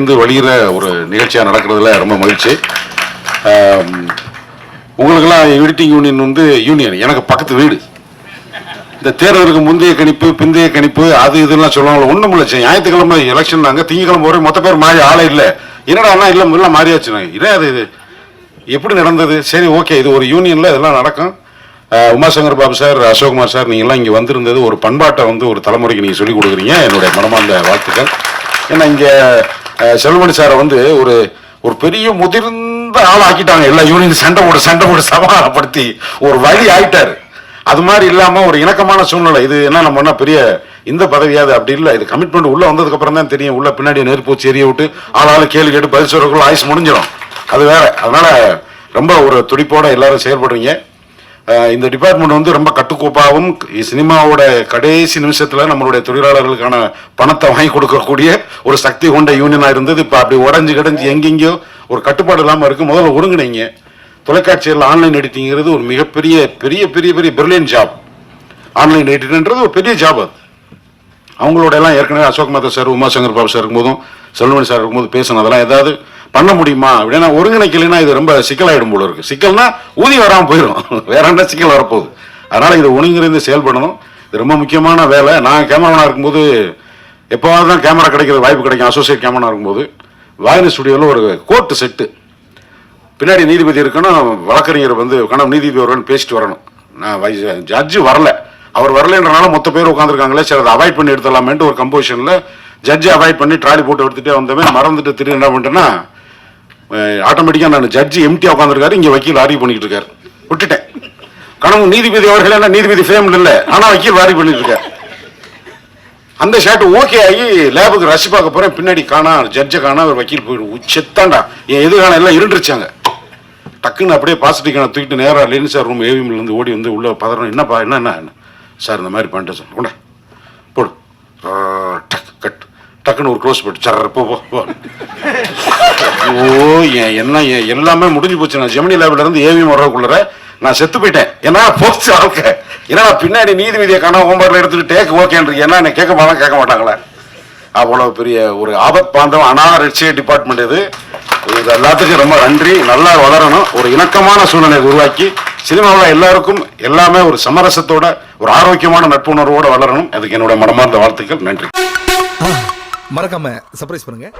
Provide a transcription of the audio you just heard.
இருந்து வழிகிற ஒரு நிகழ்ச்சியாக நடக்கிறதுல ரொம்ப மகிழ்ச்சி. உங்களுக்கெல்லாம் எடிட்டிங் யூனியன் வந்து யூனியன் எனக்கு பக்கத்து வீடு. இந்த தேர்தலுக்கு முந்தைய கணிப்பு பிந்தைய கணிப்பு அது இதெல்லாம் சொல்லுவாங்க ஒன்றும் இல்லை ஞாயிற்றுக்கிழமை எலெக்ஷன் நாங்கள் திங்கக்கிழமை வரை மொத்த பேர் மாறி ஆளே இல்லை. என்னடா அண்ணா இல்லை இல்லை மாறியாச்சுண்ணா இதே அது இது? எப்படி நடந்தது? சரி ஓகே இது ஒரு யூனியனில் இதெல்லாம் நடக்கும். உமாசங்கர் பாபு சார் அசோக்குமார் சார் நீங்கள்லாம் இங்கே வந்திருந்தது ஒரு பண்பாட்டை வந்து ஒரு தலைமுறைக்கு நீங்கள் சொல்லிக் கொடுக்குறீங்க. என்னுடைய மனமார்ந்த வாழ்த்துக்கள். ஏன்னா இங்கே செல்வமணி சாரை வந்து ஒரு ஒரு பெரிய முதிர்ந்த ஆள் ஆக்கிட்டாங்க எல்லா யூனியன் சண்டை போட்டு சண்டை போட்டு சமாதானப்படுத்தி ஒரு வழி ஆயிட்டாரு. அது மாதிரி இல்லாம ஒரு இணக்கமான சூழ்நிலை. இது என்ன நம்ம என்ன பெரிய இந்த பதவியாது அப்படி இல்லை. இது கமிட்மெண்ட் உள்ள வந்ததுக்கு அப்புறம் தான் தெரியும். உள்ள பின்னாடி நெருப்பு வச்சு எரிய விட்டு ஆளாளு கேள்வி கேட்டு பதில் சொல்றதுக்குள்ள ஆயுஸ் முடிஞ்சிடும். அது வேற. அதனால ரொம்ப ஒரு துடிப்போட எல்லாரும் செயல்படுறீங்க. இந்த டிபார்ட்மெண்ட் வந்து ரொம்ப கட்டுக்கோப்பாகவும் சினிமாவோட கடைசி நிமிஷத்தில் நம்மளுடைய தொழிலாளர்களுக்கான பணத்தை வாங்கி கொடுக்கக்கூடிய ஒரு சக்தி கொண்ட யூனியனாக இருந்தது. இப்போ அப்படி உடஞ்சு கிடஞ்சு எங்கெங்கேயோ ஒரு கட்டுப்பாடு இல்லாமல் இருக்கு. முதல்ல ஒருங்கிணைங்க தொலைக்காட்சியில் ஆன்லைன் எடிட்டிங்கிறது ஒரு மிகப்பெரிய பெரிய பெரிய பெரிய பிரில்லியன் ஜாப் ஆன்லைன் எடிட்டிங்ன்றது ஒரு பெரிய ஜாப் அது. அவங்களோட எல்லாம் ஏற்கனவே அசோக் மேத்தா சார் உமாசங்கர் பாபு சார் இருக்கும்போதும் செல்வன் சார் இருக்கும்போது பேசணும் அதெல்லாம் ஏதாவது பண்ண முடியுமா? அப்படின்னா ஒருங்கிணைக்கலைன்னா இது ரொம்ப சிக்கலாயிடும் போல இருக்கு. சிக்கல்னா ஊதி வராமல் போயிடும் வேற என்ன சிக்கல் வரப்போகுது? அதனால இதை ஒருங்கிணைந்து செயல்படணும். இது ரொம்ப முக்கியமான வேலை. நான் கேமராமேனாக இருக்கும்போது எப்போவாவது தான் கேமரா கிடைக்கிறது வாய்ப்பு கிடைக்கும். அசோசியேட் கேமரா இருக்கும்போது வாயினி ஸ்டுடியோவில் ஒரு கோர்ட்டு செட்டு. பின்னாடி நீதிபதி இருக்கணும் வழக்கறிஞர் வந்து கணம் நீதிபதி வருவான்னு பேசிட்டு வரணும். நான் ஜட்ஜு வரல. அவர் வரலன்றனால மொத்த பேர் உட்காந்துருக்காங்களே சரி அதை அவாய்ட் பண்ணி எடுத்துடலாமேன்ட்டு ஒரு கம்போசிஷனில் ஜட்ஜை அவாய்ட் பண்ணி ட்ராலி போட்டு எடுத்துகிட்டே வந்தவன் மறந்துட்டு திரு என்ன பண்ணிட்டேன்னா ஆட்டோமேட்டிக்காக நான் ஜட்ஜி எம்டியாக உட்காந்துருக்காரு இங்கே வக்கீல் ஆர்வி பண்ணிக்கிட்டு இருக்காரு விட்டுட்டேன். கணவன் நீதிபதி அவர்கள் என்ன நீதிபதி ஃபேமில் இல்லை. ஆனால் வக்கீல் ஆர்வி பண்ணிட்டு இருக்காரு அந்த ஷர்ட் ஓகே ஆகி லேபுக்கு ரஷ் பார்க்க போகிறேன் பின்னாடி காணா ஜட்ஜை காணா ஒரு வக்கீல் போயிடும் செத்தாண்டா என் எது எல்லாம் இருண்டுருச்சாங்க டக்குன்னு அப்படியே பாசிட்டிவ் காண தூக்கிட்டு நேராக லெனின் சார் ரூம் ஏவிஎம்ல இருந்து ஓடி வந்து உள்ள பதறணும். என்னப்பா என்ன என்ன சார் இந்த மாதிரி பண்ணிட்டேன் சார். கொண்டா போடு. டக் கட். டக்குன்னு ஒரு க்ளோஸ் போட்டு சர போ போ. ஓ ஏன் என்ன ஏன் எல்லாமே முடிஞ்சு போச்சு. நான் ஜெமினி லேபில் இருந்து ஏவிஎம் வர்றதுக்குள்ளற நான் செத்து போயிட்டேன். ஏன்னா போச்சு வாழ்க்கை? ஏன்னா நான் பின்னாடி நீதிபதியை காண ஹோம்ஒர்க்ல எடுத்துட்டு டேக் ஓகேன்றிருக்கேன் ஏன்னா என்ன கேட்க மாட்டாங்க கேட்க மாட்டாங்களே? அவ்வளவு பெரிய ஒரு ஆபத் பாந்தம் அனாரட்சிய டிபார்ட்மெண்ட் இது. இது எல்லாத்துக்கும் ரொம்ப நன்றி. நல்லா வளரணும். ஒரு இணக்கமான சூழ்நிலையை உருவாக்கி சினிமாவில் எல்லாருக்கும் எல்லாமே ஒரு சமரசத்தோட ஒரு ஆரோக்கியமான நட்புணர்வோட வளரணும். அதுக்கு என்னோட மனமார்ந்த வாழ்த்துக்கள். நன்றி. மறக்காம சர்ப்ரைஸ் பண்ணுங்க.